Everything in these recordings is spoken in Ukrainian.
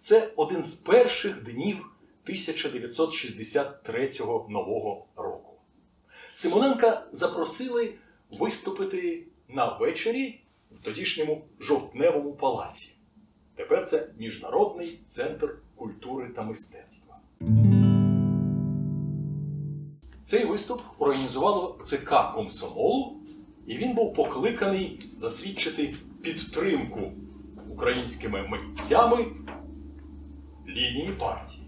Це один з перших днів 1963 нового року. Симоненка запросили виступити на вечорі в тодішньому жовтневому палаці. Тепер це Міжнародний центр культури та мистецтва. Цей виступ організувало ЦК Комсомолу, і він був покликаний засвідчити підтримку українськими митцями лінії партії.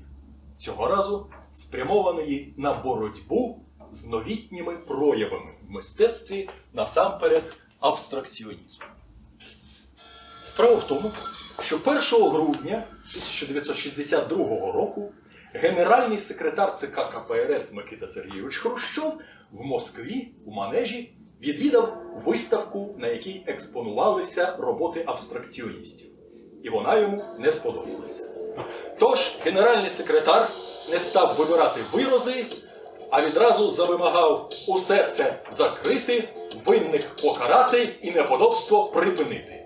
Цього разу спрямованої на боротьбу з новітніми проявами в мистецтві насамперед абстракціонізму. Справа в тому, що 1 грудня 1962 року генеральний секретар ЦК КПРС Микита Сергійович Хрущов в Москві у манежі відвідав виставку, на якій експонувалися роботи абстракціоністів. І вона йому не сподобалася. Тож генеральний секретар не став вибирати вирози, а відразу завимагав усе це закрити, винних покарати і неподобство припинити.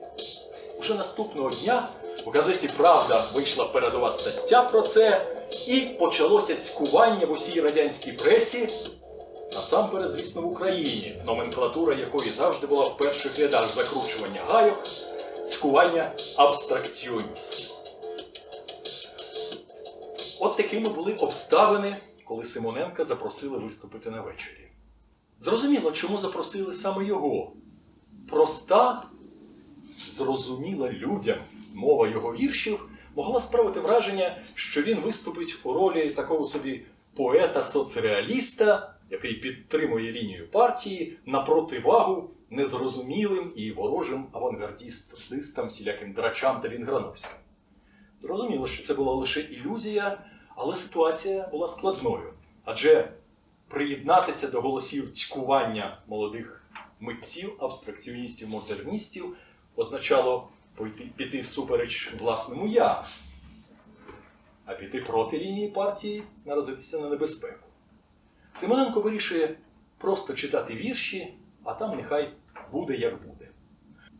Уже наступного дня в газеті Правда вийшла передова стаття про це, і почалося цькування в усій радянській пресі, насамперед, звісно, в Україні, номенклатура якої завжди була в перших рядах закручування гайок, цькування абстракціоністів. От такими були обставини, коли Симоненка запросили виступити на вечорі. Зрозуміло, чому запросили саме його. Проста, зрозуміла людям мова його віршів могла справити враження, що він виступить у ролі такого собі поета-соцреаліста, який підтримує лінію партії на противагу незрозумілим і ворожим авангардістам, всіляким драчам та вінграновським. Зрозуміло, що це була лише ілюзія, але ситуація була складною. Адже приєднатися до голосів цькування молодих митців, абстракціоністів, модерністів означало піти всупереч власному я, а піти проти лінії партії наразитися на небезпеку. Симоненко вирішує просто читати вірші, а там нехай буде як буде.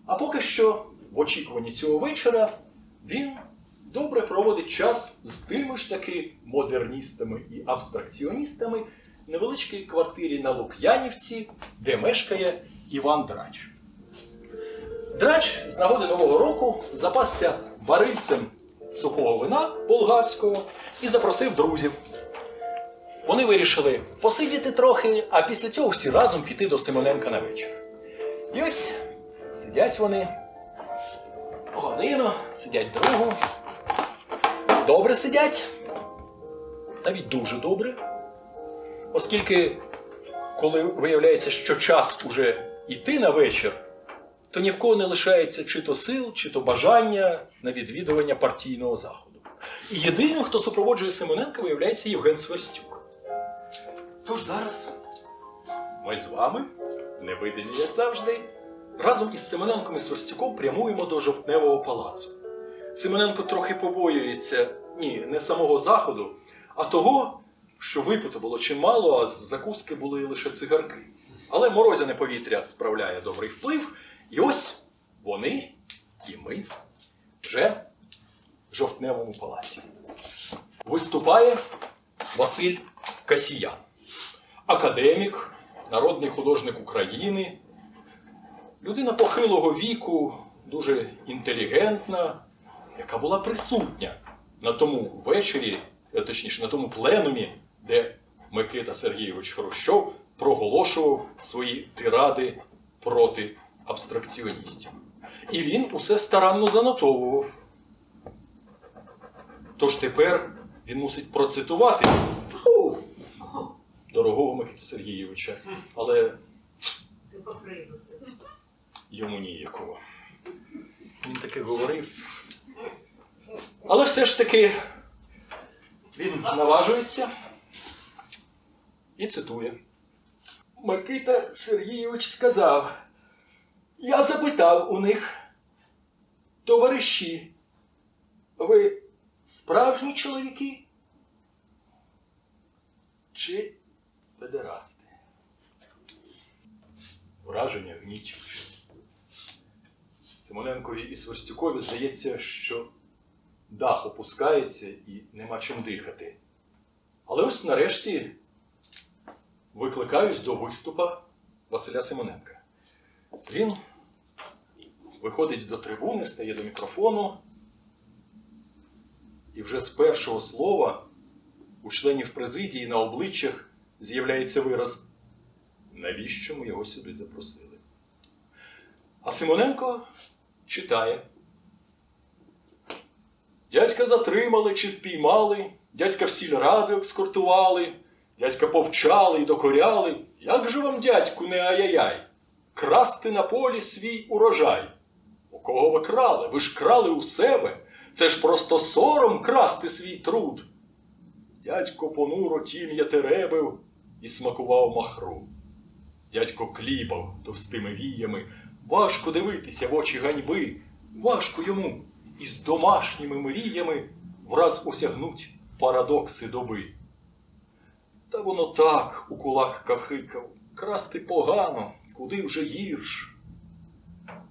А поки що, в очікуванні цього вечора, він добре проводить час з тими ж таки модерністами і абстракціоністами в невеличкій квартирі на Лук'янівці, де мешкає Іван Драч. Драч з нагоди Нового року запасся барильцем сухого вина болгарського і запросив друзів. Вони вирішили посидіти трохи, а після цього всі разом піти до Симоненка на вечір. І ось сидять вони годину, сидять другу. Добре сидять, навіть дуже добре. Оскільки, коли виявляється, що час уже йти на вечір, то ні в кого не лишається чи то сил, чи то бажання на відвідування партійного заходу. І єдиним, хто супроводжує Симоненка, виявляється Євген Сверстюк. Тож зараз ми з вами, невидимі, як завжди, разом із Симоненком і Сверстюком прямуємо до жовтневого палацу. Симоненко трохи побоюється ні, не самого заходу, а того, що випито було чимало, а з закуски були лише цигарки. Але морозяне повітря справляє добрий вплив, і ось вони і ми вже в жовтневому палаці. Виступає Василь Касіян, академік, народний художник України, людина похилого віку, дуже інтелігентна, яка була присутня на тому вечорі, е, точніше, на тому пленумі, де Микита Сергійович Хрущов проголошував свої тиради проти абстракціоністів. І він усе старанно занотовував. Тож тепер він мусить процитувати у, дорогого Микиту Сергійовича, але йому ніякого. Він таки говорив. Але все ж таки він наважується і цитує. Микита Сергійович сказав: Я запитав у них, товариші, ви справжні чоловіки? Чи педерасти? Враження гнітюче. Симоненкові і Сверстюкові здається, що дах опускається і нема чим дихати. Але ось нарешті викликаюсь до виступа Василя Симоненка. Він виходить до трибуни, стає до мікрофону, і вже з першого слова у членів президії на обличчях з'являється вираз, навіщо ми його сюди запросили. А Симоненко читає. Дядька затримали чи впіймали, дядька в сільраду екскортували, дядька повчали і докоряли. Як же вам, дядьку, не ай-яй-яй? Красти на полі свій урожай. У кого ви крали? Ви ж крали у себе. Це ж просто сором красти свій труд. Дядько понуро тім'я теребив і смакував махру. Дядько кліпав товстими віями. Важко дивитися в очі ганьби, важко йому із домашніми мріями враз осягнуть парадокси доби. Та воно так у кулак кахикав, красти погано, куди вже гірш.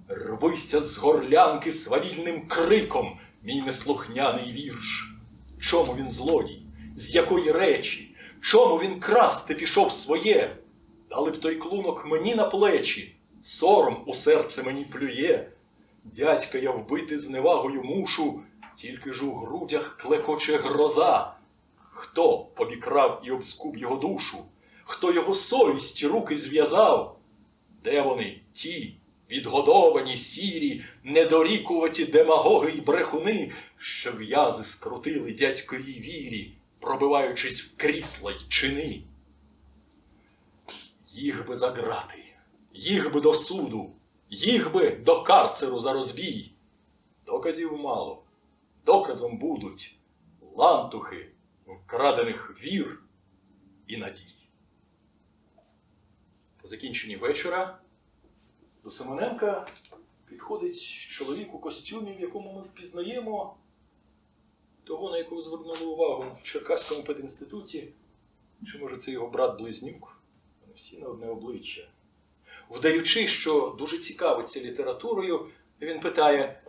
Рвися з горлянки свавільним криком, мій неслухняний вірш. Чому він злодій? З якої речі? Чому він красти пішов своє? Дали б той клунок мені на плечі, сором у серце мені плює. Дядька я вбити зневагою мушу, тільки ж у грудях клекоче гроза. Хто побікрав і обскуб його душу? Хто його совість руки зв'язав? Де вони, ті, відгодовані, сірі, недорікуваті демагоги й брехуни, що в'язи скрутили дядьковій вірі, пробиваючись в крісла й чини? Їх би за грати, їх би до суду, їх би до карцеру за розбій. Доказів мало, доказом будуть лантухи вкрадених вір і надій. По закінченні вечора до Симоненка підходить чоловік у костюмі, в якому ми впізнаємо того, на якого звернули увагу в Черкаському пединституті, чи може це його брат-близнюк. Вони всі на одне обличчя. Вдаючи, що дуже цікавиться літературою, він питає: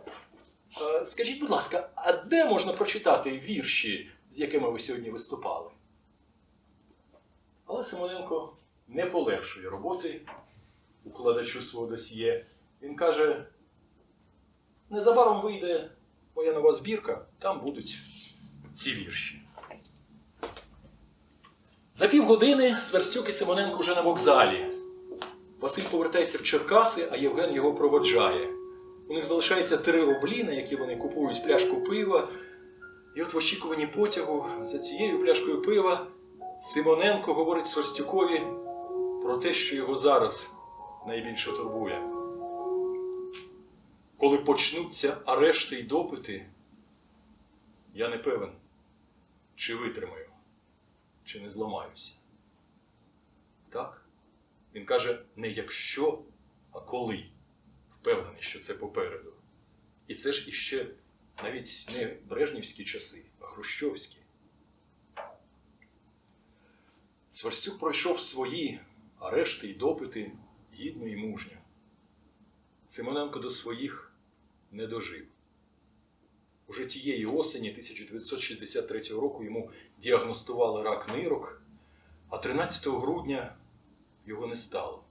«Е, Скажіть, будь ласка, а де можна прочитати вірші, з якими ви сьогодні виступали? Але Симоненко не полегшує роботи укладачу свого досьє. Він каже: незабаром вийде моя нова збірка, там будуть ці вірші. За півгодини Сверстюк і Симоненко вже на вокзалі. Василь повертається в Черкаси, а Євген його проводжає. У них залишається три рублі, на які вони купують пляшку пива. І от в очікуванні потягу за цією пляшкою пива Симоненко говорить Сверстюкові про те, що його зараз найбільше турбує. Коли почнуться арешти й допити, я не певен, чи витримаю, чи не зламаюся. Так? Він каже не якщо, а коли. Впевнений, що це попереду. І це ж іще навіть не брежнівські часи, а хрущовські. Сверстюк пройшов свої арешти й допити гідно і мужньо. Симоненко до своїх не дожив. Уже тієї осені 1963 року йому діагностували рак нирок, а 13 грудня його не стало.